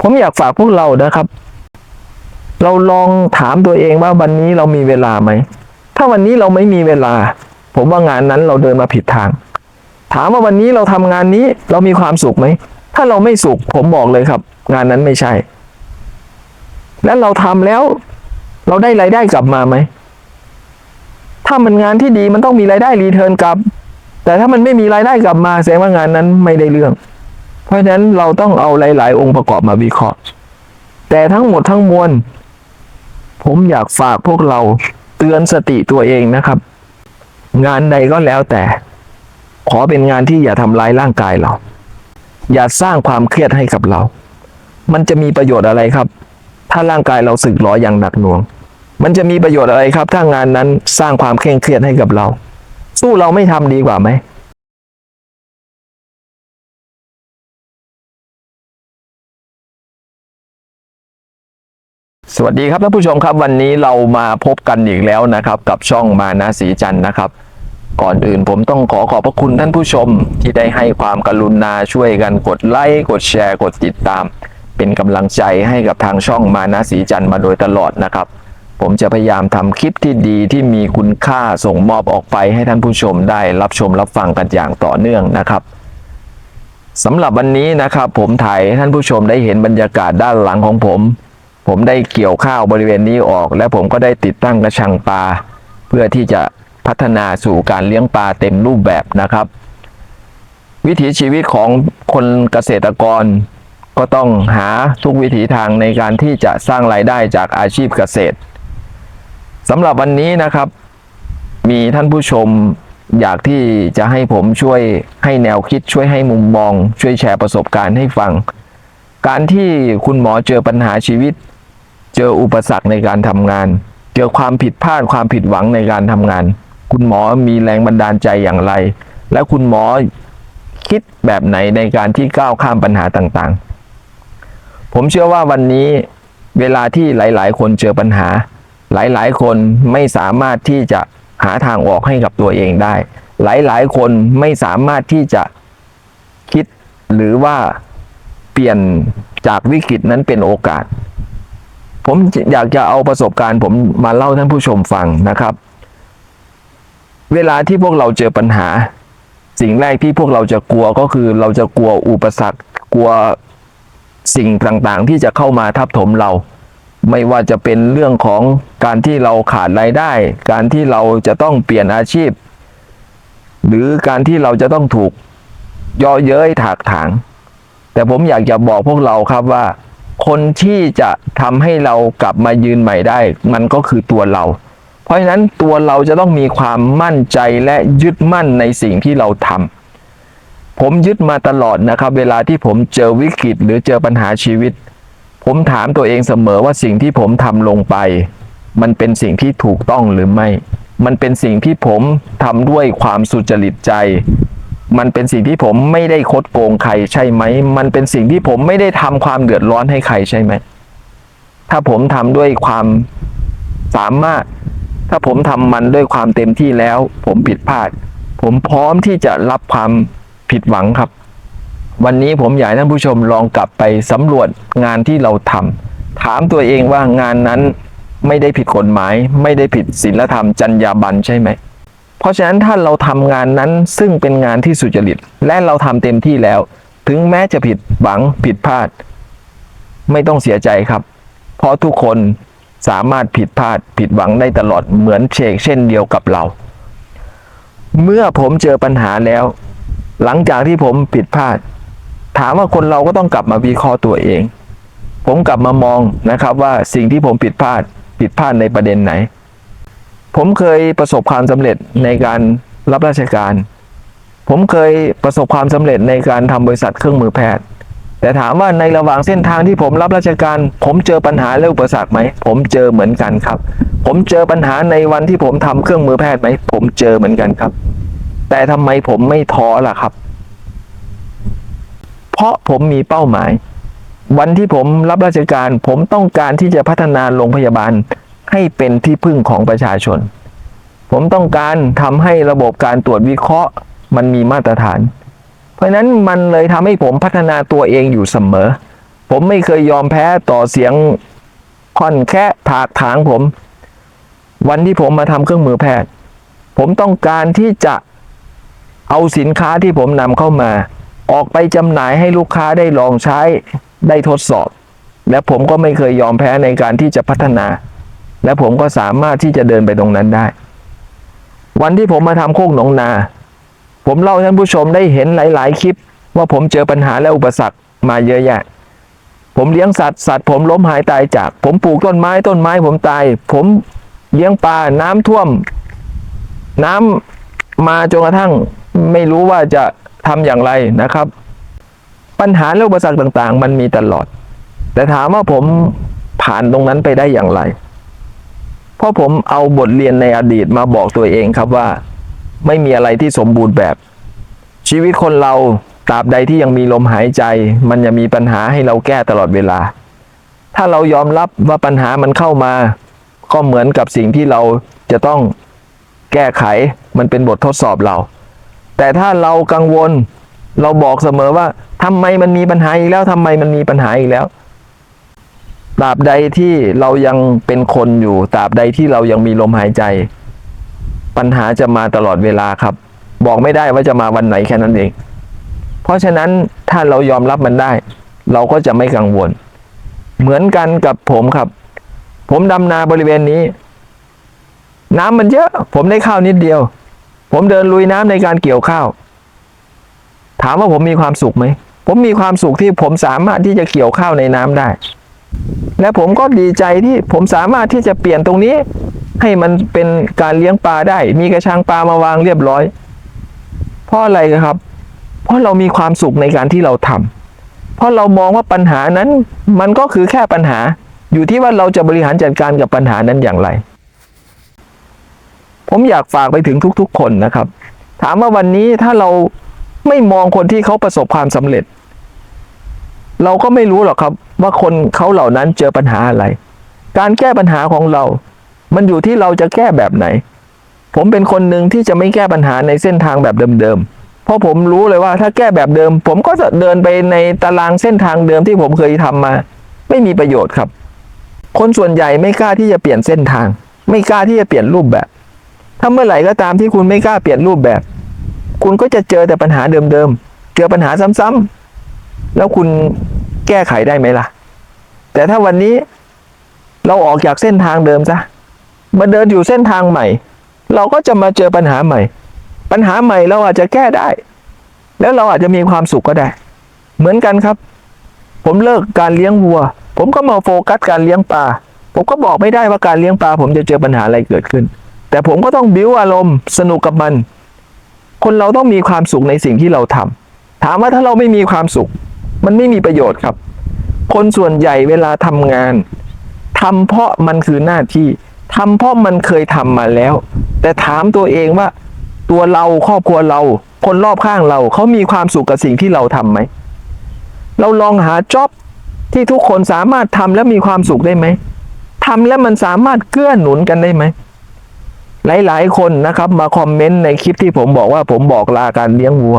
ผมอยากฝากพวกเรานะครับ เราลองถามตัวเองว่าวันนี้เรามีเวลาไหม ถ้าวันนี้เราไม่มีเวลา ผมว่างานนั้นเราเดินมาผิดทาง ถามว่าวันนี้เราทำงานนี้เรามีความสุขไหม ถ้าเราไม่สุขผมบอกเลยครับ งานนั้นไม่ใช่ แล้วเราทำแล้วเราได้รายได้กลับมาไหม ถ้ามันงานที่ดีมันต้องมีรายได้รีเทิร์นกลับ แต่ถ้ามันไม่มีรายได้กลับมาแสดงว่างานนั้นไม่ได้เรื่อง เพราะฉะนั้นเราต้องเอาหลาย ๆ องค์ประกอบมาวิเคราะห์ แต่ทั้งหมดทั้งมวล ผมอยากฝากพวกเราเตือนสติตัวเองนะครับ งานใดก็แล้วแต่ ขอเป็นงานที่อย่าทำร้ายร่างกายเรา อย่าสร้างความเครียดให้กับเรา มันจะมีประโยชน์อะไรครับ ถ้าร่างกายเราสึกหรออย่างหนักหน่วง มันจะมีประโยชน์อะไรครับ ถ้างานนั้นสร้างความเคร่งเครียดให้กับเรา สู้เราไม่ทำดีกว่าไหม สวัสดีครับท่านผู้ชมครับวันนี้เรามาพบกันอีกแล้วนะครับ กับช่องมานะสีจันนะครับ ก่อนอื่นผมต้องขอขอบพระคุณท่านผู้ชมที่ได้ให้ความกรุณาช่วยกันกดไลค์กดแชร์กดติดตาม เป็นกำลังใจให้กับทางช่องมานะสีจันมาโดยตลอดนะครับ ผมจะพยายามทำคลิปที่ดีที่มีคุณค่าส่งมอบออกไปให้ท่านผู้ชมได้รับชมรับฟังกันอย่างต่อเนื่องนะครับสำหรับวันนี้นะครับ ผมถ่ายให้ท่านผู้ชมได้เห็นบรรยากาศด้านหลังของผม ผมได้เกี่ยวข้าวบริเวณนี้ออก และผมก็ได้ติดตั้งกระชังปลา เพื่อที่จะพัฒนาสู่การเลี้ยงปลาเต็มรูปแบบนะครับ วิถีชีวิตของคนเกษตรกร ก็ต้องหาทุกวิถีทางในการที่จะสร้างรายได้จากอาชีพเกษตรสำหรับวันนี้นะครับ มีท่านผู้ชมอยากที่จะให้ผมช่วยให้แนวคิดช่วยให้มุมมอง ช่วยแชร์ประสบการณ์ให้ฟัง การที่คุณหมอเจอปัญหาชีวิต เจออุปสรรคในการทำงาน เจอความผิดพลาดความผิดหวังในการทำงาน คุณหมอมีแรงบันดาลใจอย่างไร และคุณหมอคิดแบบไหนในการที่ก้าวข้ามปัญหาต่างๆ ผมเชื่อว่าวันนี้เวลาที่หลายๆ คนเจอปัญหา หลายๆ คนไม่สามารถที่จะหาทางออกให้กับตัวเองได้ หลายๆ คนไม่สามารถที่จะคิดหรือว่า เปลี่ยนจากวิกฤตนั้นเป็นโอกาส ผมอยากจะเอาประสบการณ์ผมมาเล่าท่านผู้ชมฟังนะครับ เวลาที่พวกเราเจอปัญหา สิ่งแรกที่พวกเราจะกลัวก็คือเราจะกลัวอุปสรรค กลัวสิ่งต่างๆ ที่จะเข้ามาทับถมเรา ไม่ว่าจะเป็นเรื่องของการที่เราขาดรายได้ การที่เราจะต้องเปลี่ยนอาชีพ หรือการที่เราจะต้องถูกย่อเย้ยถากถาง แต่ผมอยากจะบอกพวกเราครับว่า คนที่จะทำให้เรากลับมายืนใหม่ได้ มันก็คือตัวเรา เพราะฉะนั้นตัวเราจะต้องมีความมั่นใจและยึดมั่นในสิ่งที่เราทำผมยึดมาตลอดนะครับ เวลาที่ผมเจอวิกฤตหรือเจอปัญหาชีวิต ผมถามตัวเองเสมอว่าสิ่งที่ผมทำลงไป มันเป็นสิ่งที่ถูกต้องหรือไม่ มันเป็นสิ่งที่ผมทำด้วยความสุจริตใจ มันเป็นสิ่งที่ผมไม่ได้คดโกงใครใช่ไหม มันเป็นสิ่งที่ผมไม่ได้ทำความเดือดร้อนให้ใครใช่ไหม ถ้าผมทำด้วยความสามารถ ถ้าผมทำมันด้วยความเต็มที่แล้ว ผมผิดพลาด ผมพร้อมที่จะรับความผิดหวังครับ วันนี้ผมอยากให้ท่านผู้ชมลองกลับไปสำรวจงานที่เราทำถามตัวเองว่างานนั้นไม่ได้ผิดกฎหมาย ไม่ได้ผิดศีลธรรมจรรยาบรรณใช่ไหม เพราะฉะนั้นถ้าเราทำงานนั้นซึ่งเป็นงานที่สุจริต และเราทำเต็มที่แล้ว ถึงแม้จะผิดหวังผิดพลาด ไม่ต้องเสียใจครับ เพราะทุกคนสามารถผิดพลาดผิดหวังได้ตลอดเหมือนเชกเช่นเดียวกับเรา เมื่อผมเจอปัญหาแล้ว หลังจากที่ผมผิดพลาด ถามว่าคนเราก็ต้องกลับมาวิเคราะห์ตัวเอง ผมกลับมามองนะครับว่าสิ่งที่ผมผิดพลาดผิดพลาดในประเด็นไหน ผมเคยประสบความสำเร็จในการรับราชการ ผมเคยประสบความสำเร็จในการทำบริษัทเครื่องมือแพทย์ แต่ถามว่าในระหว่างเส้นทางที่ผมรับราชการ ผมเจอปัญหาและอุปสรรคไหม ผมเจอเหมือนกันครับ ผมเจอปัญหาในวันที่ผมทำเครื่องมือแพทย์ไหม ผมเจอเหมือนกันครับ แต่ทำไมผมไม่ท้อล่ะครับ เพราะผมมีเป้าหมาย วันที่ผมรับราชการ ผมต้องการที่จะพัฒนาโรงพยาบาล ให้เป็นที่พึ่งของประชาชน ผมต้องการทำให้ระบบการตรวจวิเคราะห์มันมีมาตรฐาน เพราะฉะนั้นมันเลยทำให้ผมพัฒนาตัวเองอยู่เสมอ ผมไม่เคยยอมแพ้ต่อเสียงค่อนแค่ถากถางผม วันที่ผมมาทำเครื่องมือแพทย์ ผมต้องการที่จะเอาสินค้าที่ผมนำเข้ามา ออกไปจำหน่ายให้ลูกค้าได้ลองใช้ได้ทดสอบ และผมก็ไม่เคยยอมแพ้ในการที่จะพัฒนา และผมก็สามารถที่จะเดินไปตรงนั้นได้ วันที่ผมมาทำโคกหนองนา ผมเล่าท่านผู้ชมได้เห็นหลาย ๆ คลิป ว่าผมเจอปัญหาและอุปสรรคมาเยอะแยะ ผมเลี้ยงสัตว์สัตว์ผมล้มหายตายจาก ผมปลูกต้นไม้ต้นไม้ผมตาย ผมเลี้ยงปลาน้ำท่วม น้ำมาจนกระทั่งไม่รู้ว่าจะทำอย่างไรนะครับ ปัญหาและอุปสรรคต่าง ๆ มันมีตลอด แต่ถามว่าผมผ่านตรงนั้นไปได้อย่างไร เพราะผมเอาบทเรียนในอดีตมาบอกตัวเองครับว่า ไม่มีอะไรที่สมบูรณ์แบบ ชีวิตคนเราตราบใดที่ยังมีลมหายใจ มันจะมีปัญหาให้เราแก้ตลอดเวลา ถ้าเรายอมรับว่าปัญหามันเข้ามา ก็เหมือนกับสิ่งที่เราจะต้องแก้ไขมันเป็นบททดสอบเรา แต่ถ้าเรากังวลเราบอกเสมอว่าทำไมมันมีปัญหาอีกแล้วทำไมมันมีปัญหาอีกแล้ว ตราบใดที่เรายังเป็นคนอยู่ตราบใดที่เรายังมีลมหายใจ ปัญหาจะมาตลอดเวลาครับ บอกไม่ได้ว่าจะมาวันไหนแค่นั้นเอง เพราะฉะนั้นถ้าเรายอมรับมันได้ เราก็จะไม่กังวล เหมือนกันกับผมครับ ผมดำนาบริเวณนี้ น้ำมันเยอะ ผมได้ข้าวนิดเดียว ผมเดินลุยน้ำในการเกี่ยวข้าว ถามว่าผมมีความสุขไหมผมมีความสุขที่ผมสามารถที่จะเกี่ยวข้าวในน้ำได้ และผมก็ดีใจที่ผมสามารถที่จะเปลี่ยนตรงนี้ ให้มันเป็นการเลี้ยงปลาได้ มีกระชังปลามาวางเรียบร้อย เพราะอะไรครับ เพราะเรามีความสุขในการที่เราทำเพราะเรามองว่าปัญหานั้น มันก็คือแค่ปัญหา อยู่ที่ว่าเราจะบริหารจัดการกับปัญหานั้นอย่างไร ผมอยากฝากไปถึงทุกๆ คนนะครับ ถามว่าวันนี้ถ้าเราไม่มองคนที่เขาประสบความสำเร็จ เราก็ไม่รู้หรอกครับว่าคนเขาเหล่านั้นเจอปัญหาอะไร การแก้ปัญหาของเรา มันอยู่ที่เราจะแก้แบบไหน ผมเป็นคนหนึ่งที่จะไม่แก้ปัญหาในเส้นทางแบบเดิมๆ เพราะผมรู้เลยว่าถ้าแก้แบบเดิม ผมก็จะเดินไปในตารางเส้นทางเดิมที่ผมเคยทำมา ไม่มีประโยชน์ครับ คนส่วนใหญ่ไม่กล้าที่จะเปลี่ยนเส้นทาง ไม่กล้าที่จะเปลี่ยนรูปแบบ ถ้าเมื่อไหร่ก็ตามที่คุณไม่กล้าเปลี่ยนรูปแบบ คุณก็จะเจอแต่ปัญหาเดิมๆ เจอปัญหาซ้ำๆ แล้วคุณแก้ไขได้ไหมล่ะ แต่ถ้าวันนี้เราออกจากเส้นทางเดิมซะมาเดินอยู่เส้นทางใหม่ เราก็จะมาเจอปัญหาใหม่ ปัญหาใหม่เราอาจจะแก้ได้ แล้วเราอาจจะมีความสุขก็ได้ เหมือนกันครับ ผมเลิกการเลี้ยงวัว ผมก็มาโฟกัสการเลี้ยงปลาผมก็บอกไม่ได้ว่าการเลี้ยงปลาผมจะเจอปัญหาอะไรเกิดขึ้น แต่ผมก็ต้องบิ้วอารมณ์สนุกกับมัน คนเราต้องมีความสุขในสิ่งที่เราทำถามว่าถ้าเราไม่มีความสุข มันไม่มีประโยชน์ครับ คนส่วนใหญ่เวลาทำงานทำเพราะมันคือหน้าที่ทำเพราะมันเคยทำมาแล้ว แต่ถามตัวเองว่า ตัวเราครอบครัวเรา คนรอบข้างเราเขามีความสุขกับสิ่งที่เราทำไหมเราลองหาจ็อบที่ทุกคนสามารถทำแล้วมีความสุขได้ไหมทำแล้วมันสามารถเกื้อหนุนกันได้ไหมหลาย ๆ คนนะครับมาคอมเมนต์ในคลิปที่ผมบอกว่าผมบอกลาการเลี้ยงวัว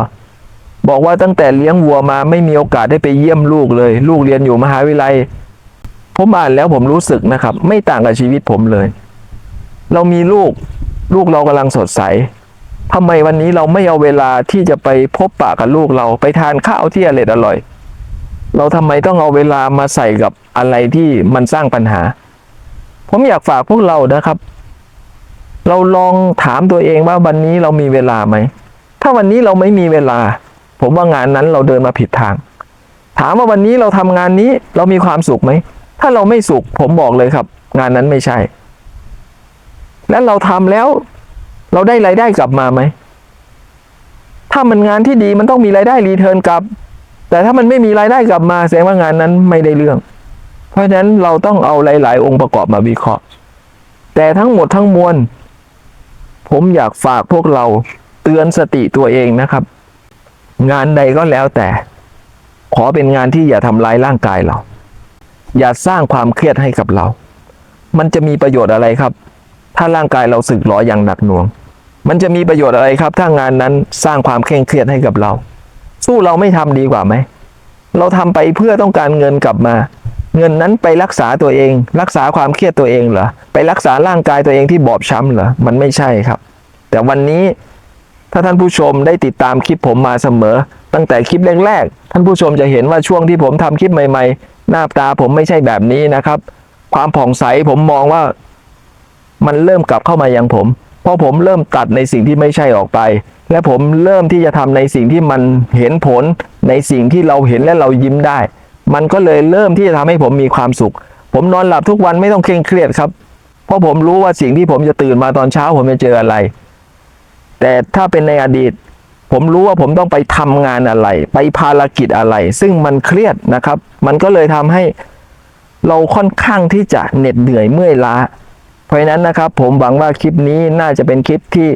บอกว่าตั้งแต่เลี้ยงวัวมาไม่มีโอกาสได้ไปเยี่ยมลูกเลย ลูกเรียนอยู่มหาวิทยาลัยผมอ่านแล้วผมรู้สึกนะครับ ไม่ต่างกับชีวิตผมเลย เรามีลูกลูกเรากำลังสดใสทำไมวันนี้เราไม่เอาเวลาที่จะไปพบปะกับลูกเราไปทานข้าวที่อร่อยอร่อย เราทำไมต้องเอาเวลามาใส่กับอะไรที่มันสร้างปัญหา ผมอยากฝากพวกเรานะครับ เราลองถามตัวเองว่าวันนี้เรามีเวลาไหม ถ้าวันนี้เราไม่มีเวลา ผมว่างานนั้นเราเดินมาผิดทาง ถามว่าวันนี้เราทำงานนี้เรามีความสุขไหม ถ้าเราไม่สุขผมบอกเลยครับ งานนั้นไม่ใช่ และเราทำแล้ว เราได้รายได้กลับมาไหม ถ้ามันงานที่ดีมันต้องมีรายได้รีเทิร์นกลับ แต่ถ้ามันไม่มีรายได้กลับมาแสดงว่างานนั้นไม่ได้เรื่อง เพราะฉะนั้นเราต้องเอาหลาย ๆ องค์ประกอบมาวิเคราะห์ แต่ทั้งหมดทั้งมวลผมอยากฝากพวกเราเตือนสติตัวเองนะครับ งานใดก็แล้วแต่ ขอเป็นงานที่อย่าทำร้ายร่างกายเรา อย่าสร้างความเครียดให้กับเรา มันจะมีประโยชน์อะไรครับ ถ้าร่างกายเราสึกหรออย่างหนักหน่วง มันจะมีประโยชน์อะไรครับ ถ้างานนั้นสร้างความเคร่งเครียดให้กับเรา สู้เราไม่ทำดีกว่าไหม เราทำไปเพื่อต้องการเงินกลับมา เงินนั้นไปรักษาตัวเอง รักษาความเครียดตัวเองเหรอ ไปรักษาร่างกายตัวเองที่บอบช้ำเหรอ มันไม่ใช่ครับ แต่วันนี้ ถ้าท่านผู้ชมได้ติดตามคลิปผมมาเสมอ ตั้งแต่คลิปแรกๆ ท่านผู้ชมจะเห็นว่าช่วงที่ผมทำคลิปใหม่ๆ หน้าตาผมไม่ใช่แบบนี้นะครับ ความผ่องใสผมมองว่า มันเริ่มกลับเข้ามายังผม เพราะผมเริ่มตัดในสิ่งที่ไม่ใช่ออกไป และผมเริ่มที่จะทำในสิ่งที่มันเห็นผล ในสิ่งที่เราเห็นและเรายิ้มได้ มันก็เลยเริ่มที่จะทำให้ผมมีความสุข ผมนอนหลับทุกวันไม่ต้องเคร่งเครียดครับ เพราะผมรู้ว่าสิ่งที่ผมจะตื่นมาตอนเช้าผมจะเจออะไร แต่ถ้าเป็นในอดีต ผมรู้ว่าผมต้องไปทำงานอะไร ไปภารกิจอะไร ซึ่งมันเครียดนะครับ มันก็เลยทำให้เราค่อนข้างที่จะเหน็ดเหนื่อยเมื่อยล้า เพราะฉะนั้นนะครับ ผมหวังว่าคลิปนี้น่าจะเป็นคลิปที่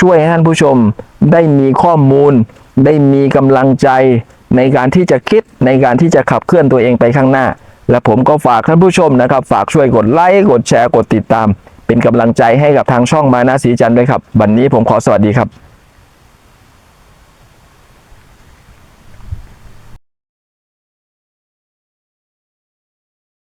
ช่วยให้ท่านผู้ชมได้มีข้อมูล ได้มีกำลังใจ ในการที่จะคิดในการที่จะขับเคลื่อนตัวเองไปข้างหน้า และผมก็ฝากท่านผู้ชมนะครับ ฝากช่วยกดไลค์กดแชร์กดติดตาม เป็นกำลังใจให้กับทางช่องมานาสีจันทร์ด้วยครับ วันนี้ผมขอสวัสดีครับ